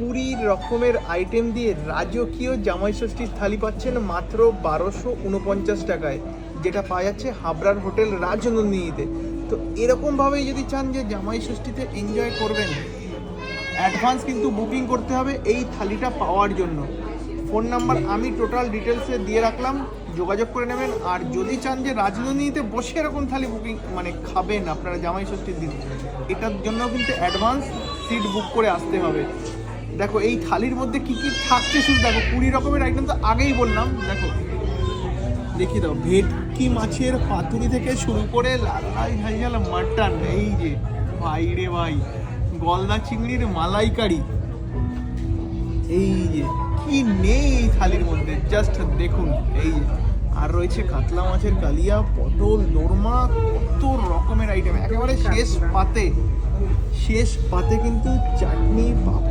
কুড়ি রকমের আইটেম দিয়ে রাজকীয় জামাই ষষ্ঠীর থালি পাচ্ছেন মাত্র বারোশো উনপঞ্চাশ টাকায়, যেটা পাওয়া যাচ্ছে হাবড়ার হোটেল রাজনন্দিনীতে। তো এরকমভাবেই যদি চান যে জামাই ষষ্ঠীতে এনজয় করবেন অ্যাডভান্স কিন্তু বুকিং করতে হবে এই থালিটা পাওয়ার জন্য। ফোন নাম্বার আমি টোটাল ডিটেলসে দিয়ে রাখলাম, যোগাযোগ করে নেবেন। আর যদি চান যে রাজনন্দিনীতে বসে এরকম থালি বুকিং মানে খাবেন আপনারা জামাই ষষ্ঠীর দিন, এটার জন্য কিন্তু অ্যাডভান্স সিট বুক করে আসতে হবে। দেখো, এই থালির মধ্যে কি কি থাকছে শুধু দেখো, কুড়ি রকমের আইটেম তো আগেই বললাম, দেখো। দেখিয়ে দাও, ভেটকি মাছের পাতুরি থেকে শুরু করে লালাই ঝাল মাটন, এই যে, ভাই রে ভাই, গলদা চিংড়ির মালাইকারি। এই যে, কি নেই এই থালির মধ্যে জাস্ট দেখুন, এই যে। আর রয়েছে কাতলা মাছের কালিয়া, পটল, দোরমা, কত রকমের আইটেম একেবারে শেষ পাতে শেষ পাতে কিন্তু চাটনি, পাপড়